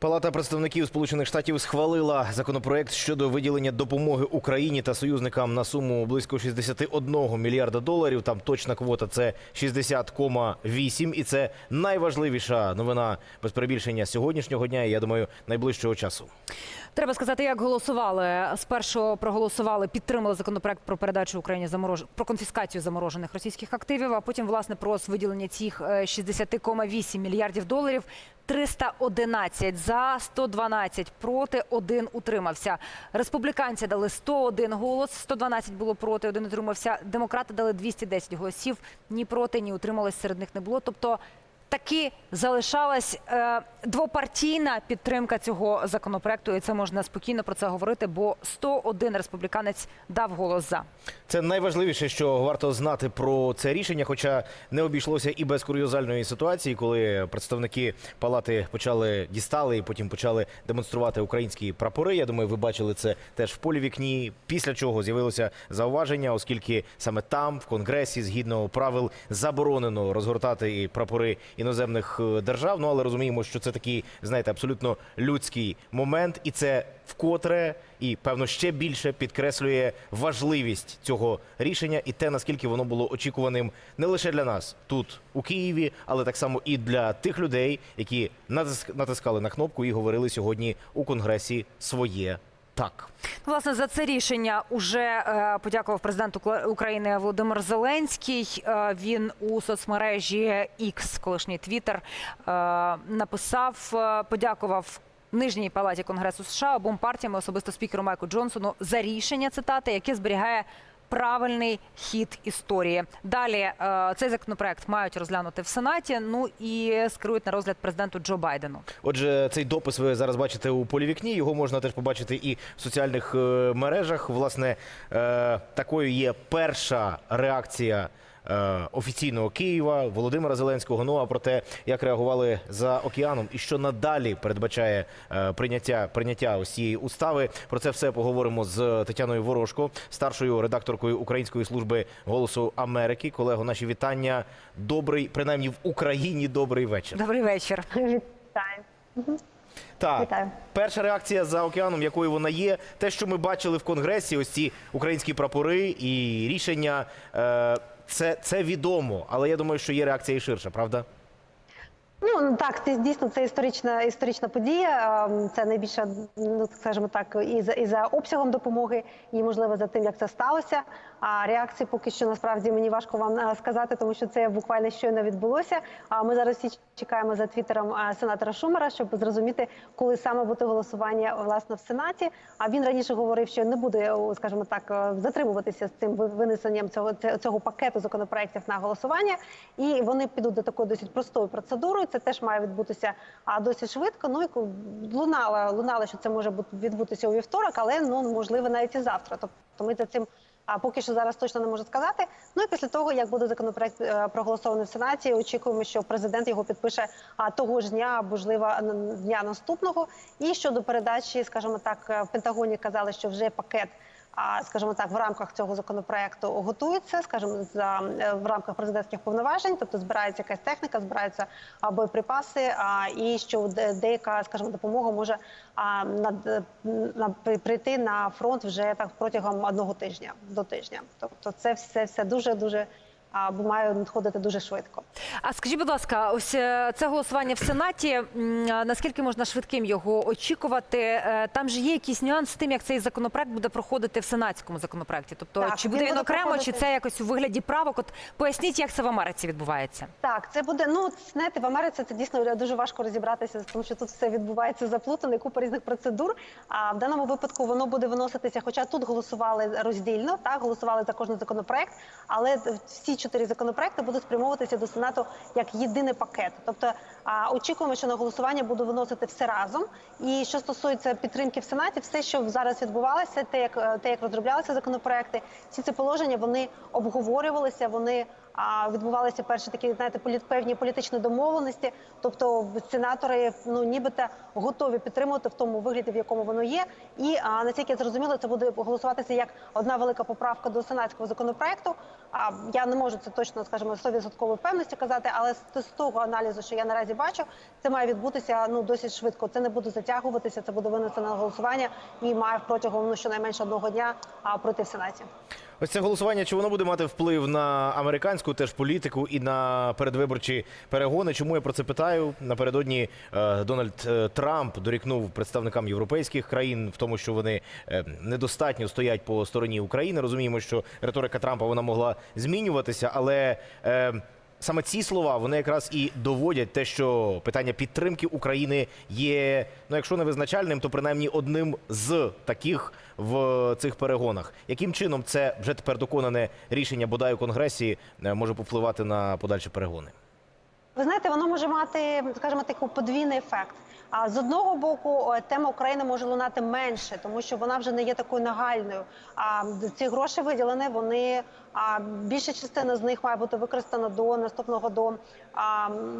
Палата представників Сполучених Штатів схвалила законопроект щодо виділення допомоги Україні та союзникам на суму близько 61 мільярда доларів. Там точна квота це 60,8. І це найважливіша новина без перебільшення сьогоднішнього дня. І я думаю, найближчого часу. Треба сказати, як голосували. Спершу проголосували, підтримали законопроект про передачу Україні заморож... про конфіскацію заморожених російських активів. А потім, власне, про виділення цих е, 60,8 мільярдів доларів. 311 за, 112 проти, один утримався. Республіканці дали 101 голос, 112 було проти, один утримався. Демократи дали 210 голосів. Ні проти, ні утрималось серед них не було. Тобто таки залишалась е, двопартійна підтримка цього законопроекту, і це можна спокійно про це говорити, бо 101 республіканець дав голос за. Це найважливіше, що варто знати про це рішення, хоча не обійшлося і без курйозальної ситуації, коли представники палати почали дістали і потім почали демонструвати українські прапори. Я думаю, ви бачили це теж в полі вікні. Після чого з'явилося зауваження, оскільки саме там, в конгресі, згідно правил, заборонено розгортати прапори іноземних е, держав. Ну але розуміємо, що це такий, знаєте, абсолютно людський момент, і це вкотре і певно ще більше підкреслює важливість цього рішення і те, наскільки воно було очікуваним не лише для нас тут у Києві, але так само і для тих людей, які натиск- натискали на кнопку і говорили сьогодні у конгресі своє так. Ну, Власне, за це рішення уже е, подякував президент України Володимир Зеленський. Е, він у соцмережі X, колишній Твіттер, е, написав, подякував. Нижній палаті Конгресу США обом партіям, особисто спікеру Майку Джонсону, за рішення цитати, яке зберігає правильний хід історії. Далі е, цей законопроект мають розглянути в Сенаті. Ну і скерують на розгляд президенту Джо Байдену. Отже, цей допис ви зараз бачите у полі вікні. Його можна теж побачити і в соціальних е, мережах. Власне, е, такою є перша реакція. Е, Офіційного Києва Володимира Зеленського. Ну а про те, як реагували за океаном, і що надалі передбачає е, прийняття прийняття ось цієї устави. Про це все поговоримо з Тетяною Ворожко, старшою редакторкою Української служби голосу Америки. Колего, наші вітання. Добрий, принаймні в Україні. Добрий вечір. Добрий вечір. Вітаю. Так, Вітаю. перша реакція за океаном, якою вона є, те, що ми бачили в конгресі, ось ці українські прапори і рішення. Е, це, це відомо, але я думаю, що є реакція і ширша, правда? Ну так, це дійсно це історична історична подія. Ем, Це найбільша, ну скажімо так, і за і за обсягом допомоги, і можливо за тим, як це сталося. А реакції поки що насправді мені важко вам е, сказати, тому що це буквально щойно відбулося. А ми зараз всі чекаємо за твіттером е, сенатора Шумера, щоб зрозуміти, коли саме буде голосування власне в сенаті. А він раніше говорив, що не буде, скажімо так, е, затримуватися з цим ви- винесенням цього цього пакету законопроєктів на голосування, і вони підуть до такої досить простої процедури. Це теж має відбутися а, досить швидко. Ну і лунало, лунало, що це може бути відбутися у вівторок, але ну можливо навіть і завтра. Тобто ми за цим. А поки що зараз точно не можу сказати. Ну і після того, як буде законопроект е, проголосований в сенаті, очікуємо, що президент його підпише того ж дня, можливо дня наступного. І щодо передачі, скажімо так, е, в Пентагоні казали, що вже пакет. Скажімо так, в рамках цього законопроекту готується, скажімо, за е, в рамках президентських повноважень, тобто збирається якась техніка, збираються боєприпаси. І що деяка, скажімо, допомога може на при- прийти на фронт вже так протягом одного тижня до тижня. Тобто, це все все дуже дуже а, має надходити дуже швидко. А скажіть, будь ласка, ось е, це голосування в Сенаті. Наскільки можна швидким його очікувати? Е, Там же є якийсь нюанс з тим, як цей законопроект буде проходити в сенатському законопроекті. Тобто, Так, чи буде він буде окремо, чи це якось у вигляді правок? От поясніть, як це в Америці відбувається. Так, це буде. Ну знаєте, в Америці це дійсно дуже важко розібратися, тому що тут все відбувається заплутано, купа різних процедур. А в даному випадку воно буде виноситися. Хоча тут голосували роздільно, так голосували за кожен законопроект, але всі чотири законопроекти будуть спрямовуватися до сенату як єдиний пакет. Тобто очікуємо, що на голосування буду виносити все разом. І що стосується підтримки в сенаті, все, що зараз відбувалося, те, як е, те, як розроблялися законопроекти, всі ці положення вони обговорювалися, вони а, відбувалися перші такі, знаєте, певні політичні домовленості. Тобто сенатори ну нібито готові підтримувати в тому вигляді, в якому воно є. І а, наскільки я зрозуміла, це буде голосуватися як одна велика поправка до сенатського законопроекту. А я не можу це точно, скажімо, 100% певності казати, але з того аналізу, що я наразі бачу, це має відбутися ну досить швидко. Це не буде затягуватися, це буде винесено на голосування і має протягом ну щонайменше одного дня а, пройти в сенаті. Ось це голосування, чи воно буде мати вплив на американську теж політику і на передвиборчі перегони? Чому я про це питаю? Напередодні е, Дональд е, Трамп дорікнув представникам європейських країн в тому, що вони е, недостатньо стоять по стороні України. Розуміємо, що риторика Трампа вона могла змінюватися, але саме ці слова вони якраз і доводять те, що питання підтримки України є, ну якщо не визначальним, то принаймні одним з таких в цих перегонах. Яким чином це вже тепер доконане рішення бодай у конгресі е, може повпливати на подальші перегони? Ви знаєте, воно може мати, скажімо, такий подвійний ефект. А з одного боку, тема України може лунати менше, тому що вона вже не є такою нагальною. А ці гроші виділені, вони а більша частина з них має бути використана до наступного до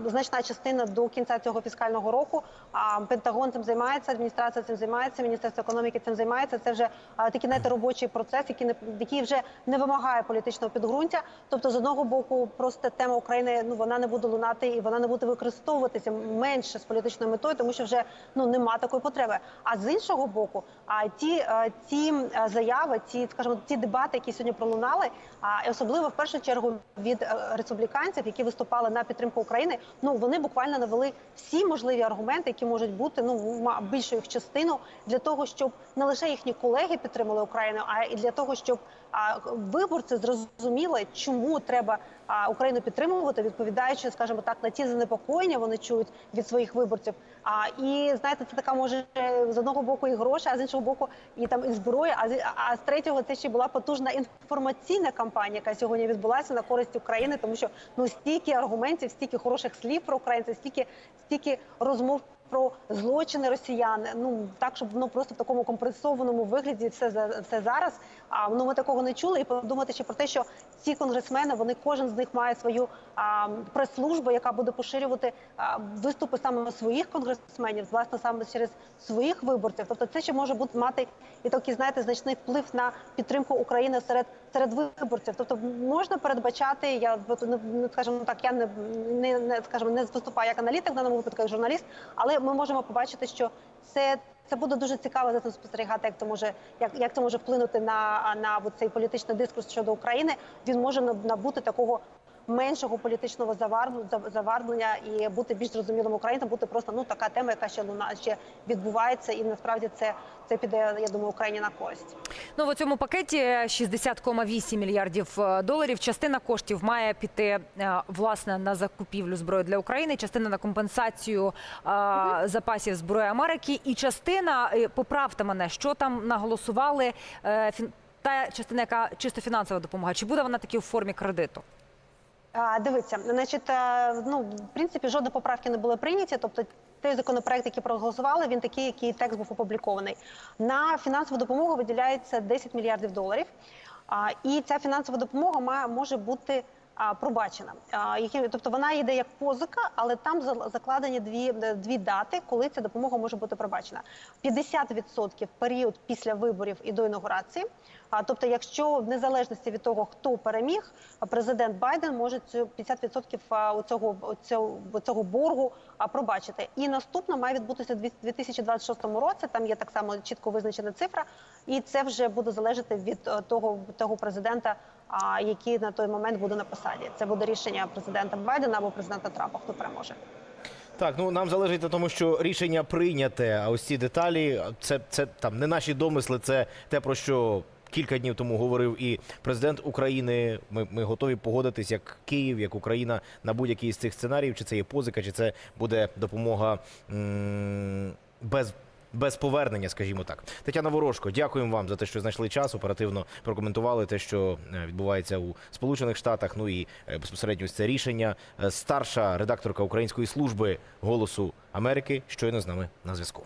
значна частина до кінця цього фіскального року. А Пентагон цим займається, адміністрація цим займається, міністерство економіки цим займається. Це вже а, такий знаєте, робочий процес, який не який вже не вимагає політичного підґрунтя. Тобто, з одного боку, просто тема України ну вона не буде лунати і вона не буде використовуватися менше з політичною метою, тому що вже ну нема такої потреби. А з іншого боку, а ті, ті заяви, ті, скажімо, ті дебати, які сьогодні пролунали, особливо в першу чергу від е, республіканців, які виступали на підтримку України, ну вони буквально навели всі можливі аргументи, які можуть бути ну ма- більшу їх частину для того, щоб не лише їхні колеги підтримали Україну, а і для того, щоб виборці зрозуміли, чому треба Україну підтримувати, відповідаючи, скажімо так, на ті занепокоєння вони чують від своїх виборців. А і знаєте, це така може з одного боку і гроші, а з іншого боку, і там і зброя. А з а з третього це ще була потужна інформаційна кампанія, яка сьогодні відбулася на користь України, тому що ну стільки аргументів, стільки хороших слів про українців, стільки стільки розмов. Про злочини росіян, ну так, щоб воно просто в такому компресованому вигляді все за все зараз. А ну ми такого не чули. І подумати ще про те, що ці конгресмени, вони кожен з них має свою а, прес-службу, яка буде поширювати а, виступи саме своїх конгресменів, власне, саме через своїх виборців. Тобто, це ще може бути мати і такий, знаєте, значний вплив на підтримку України серед серед виборців. Тобто, можна передбачати. Я не, не скажімо так, я не, не, не скажімо, не виступаю як аналітик в даному випадку, як журналіст, але ми можемо побачити, що це. Це буде дуже цікаво за цим спостерігати, як це може як, як це може вплинути на, на цей політичний дискурс щодо України. Він може набути такого меншого політичного заварну зав- заварблення і бути більш зрозумілим українцям, бути просто ну така тема, яка ще луна ще відбувається, і насправді це це піде, я думаю, Україні на користь. Ну в цьому пакеті 60,8 мільярдів е, доларів. Частина коштів має піти е, власне на закупівлю зброї для України, частина на компенсацію е, запасів зброї Америки, і частина поправте мене, що там наголосували. Та частина, яка чисто фінансова допомога, чи буде вона таки у формі кредиту? А, дивіться, значить, е, ну в принципі жодної поправки не були прийняті. Тобто, той законопроект, який проголосували, він такий, який текст був опублікований. На фінансову допомогу виділяється 10 мільярдів доларів. А, і ця фінансова допомога має може бути. Пробачена, які, тобто вона йде як позика, але там за- закладені дві, дві дати, коли ця допомога може бути пробачена. 50% період після виборів і до інаугурації. А тобто, якщо в незалежності від того, хто переміг, президент Байден може цю 50% а, у цього, цього, боргу пробачити. І наступно має відбутися в 2026 році. Там є так само чітко визначена цифра, і це вже буде залежати від е, того, того президента, який на той момент буде на посаді. Це буде рішення президента Байдена або президента Трампа, хто переможе. Так, ну нам залежить на тому, що рішення прийняте. А ось ці деталі це, це там не наші домисли, це те про що. Кілька днів тому говорив і президент України. Ми, ми готові погодитись як Київ, як Україна на будь-який з цих сценаріїв. Чи це є позика, чи це буде допомога м- без, без повернення, скажімо так. Тетяна Ворожко, дякуємо вам за те, що знайшли час. Оперативно прокоментували те, що е, відбувається у Сполучених Штатах. Ну і е, безпосередньо це рішення. Е, Старша редакторка Української служби голосу Америки щойно з нами на зв'язку.